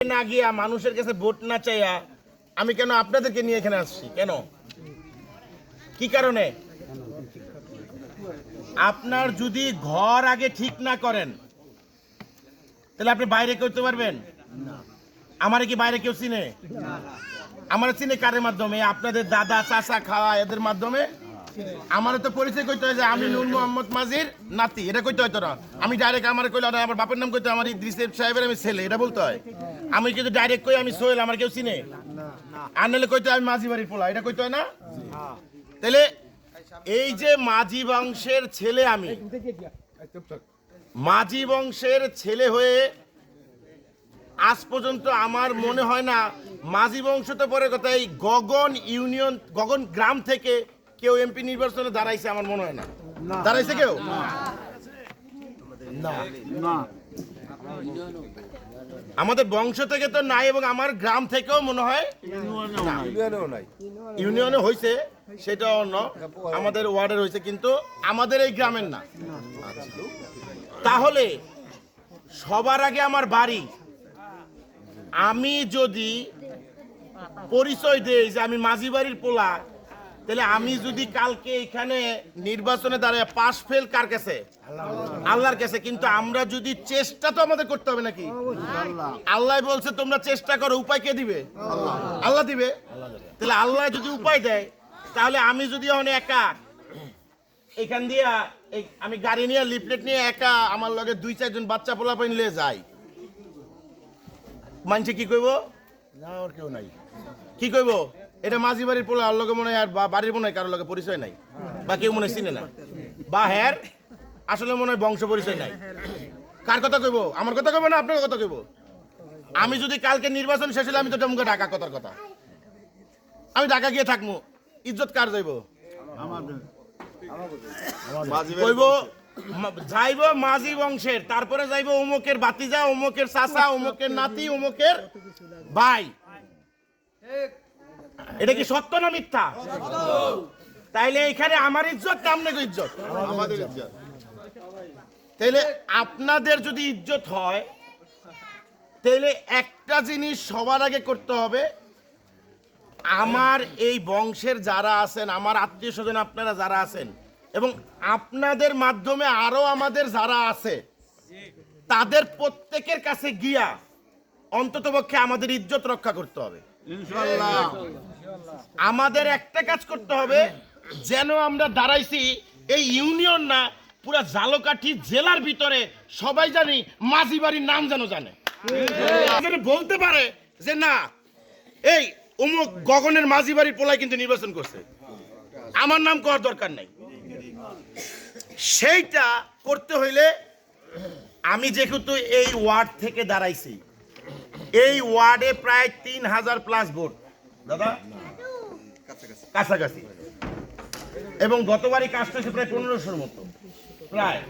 না গিয়া মানুষের কাছে ভোট না চাইয়া আমি কেন আপনাদেরকে নিয়ে এখানে আসছি? কেন? কি কারণে? আপনার যদি ঘর আগে ঠিক না করেন তাহলে আপনি বাইরে করতে পারবেন? আমার কি বাইরে কেউ চিনে? আমার চিনে কারের মাধ্যমে? আপনাদের দাদা চাচা খাওয়া এদের মাধ্যমে? আমার তো পরিচয় করতে হয় যে আমি নূর মোহাম্মদ মাজির নাতি। এটা কইতে হয়তো না আমি ডাইরেক্ট আমার কইলে আমার বাপের নাম হয়, আমার ইদ্রিস সাহেবের আমি ছেলে। এটা বলতে হয়। আমি কিন্তু ডাইরেক্ট কই আমি সোহেল আমার কেউ চিনে? আর নাহলে কইতে আমি মাঝি বাড়ির পোলা এটা কইতে হয় না? তাহলে এই যে মাঝি বংশের ছেলে আমি মাঝি বংশের ছেলে হয়ে আজ পর্যন্ত আমার মনে হয় না মাঝি বংশ তো পরে কথা এই গগন ইউনিয়ন গগন গ্রাম থেকে কেউ এমপি নির্বাচনে দাঁড়াইছে আমার মনে হয় না। দাঁড়াইছে কেউ? আমাদের বংশ থেকে তো নাই এবং আমার গ্রাম থেকেও মনে হয়। ইউনিয়নে হয়েছে সেটা অন্য। আমাদের ওয়ার্ডের হয়েছে কিন্তু আমাদের এই গ্রামের না। তাহলে সবার আগে আমার বাড়ি। আমি যদি পরিচয় দেই যে আমি মাঝি বাড়ির পোলা তাহলে আমি যদি কালকে এখানে নির্বাচনে দাঁড়ায় পাশ ফেল কার কাছে? আল্লাহর কাছে। কিন্তু আমরা যদি চেষ্টা তো আমাদের করতে হবে নাকি? আল্লাহ বলছে তোমরা চেষ্টা করো উপায় কে দিবে? আল্লাহ দিবে। তাহলে আল্লাহ যদি উপায় দেয় তাহলে আমি যদি এখন একা এখান দিয়া আমি গাড়ি নিয়ে লিফলেট নিয়ে একা আমার লগে দুই চারজন বাচ্চা পোলা নিয়ে যাই। মানছে কি কইব? না কেউ নাই। কি কইব? এটা মাঝি বাড়ির পোলা আর লগে মনে হয় আর বাড়ির মনে হয় কারোর লগে পরিচয় নাই। বা কেউ মনে হয় চিনে না। বা হ্যার আসলে মনে হয় বংশ পরিচয় নাই। কার কথা কইব? আমার কথা কইব না আপনার কথা কইব? আমি যদি কালকে নির্বাচন শেষ হলে আমি তো টমকে ঢাকা কথার কথা। আমি ঢাকা গিয়ে থাকব ইজ্জত কার যাইব কইব যাইব মাঝি বংশের তারপরে যাইব অমুকের বাতিজা অমুকের চাচা অমুকের নাতি অমুকের ভাই। এটা কি সত্য না মিথ্যা? তাইলে এখানে আমার ইজ্জত কামনে ইজ্জত? আমাদের ইজ্জত। তাইলে আপনাদের যদি ইজ্জত হয়, তাইলে একটা জিনিস সবার আগে করতে হবে। আমার এই বংশের যারা আছেন, আমার আত্মীয় স্বজন আপনারা যারা আছেন, এবং আপনাদের মাধ্যমে আরও আমাদের যারা আছে, তাদের প্রত্যেকের কাছে গিয়া অন্ততপক্ষে আমাদের ইজ্জত রক্ষা করতে হবে। আমাদের একটা কাজ করতে হবে যেন আমরা দাঁড়াইছি এই ইউনিয়ন না পুরা জালকাঠি জেলার ভিতরে সবাই জানি মাঝি বাড়ির নাম যেন জানে। বলতে পারে যে না এই অমুক গগনের মাঝি বাড়ির পোলাই কিন্তু নির্বাচন করছে। আমার নাম করার দরকার নাই। সেইটা করতে হইলে আমি যেহেতু এই ওয়ার্ড থেকে দাঁড়াইছি এই ওয়ার্ডে প্রায় তিন হাজার প্লাস ভোট। দাদা? কাছাকাছি। এবং গতবারই কাজটা প্রায় পনেরোশোর মতো। প্রায়।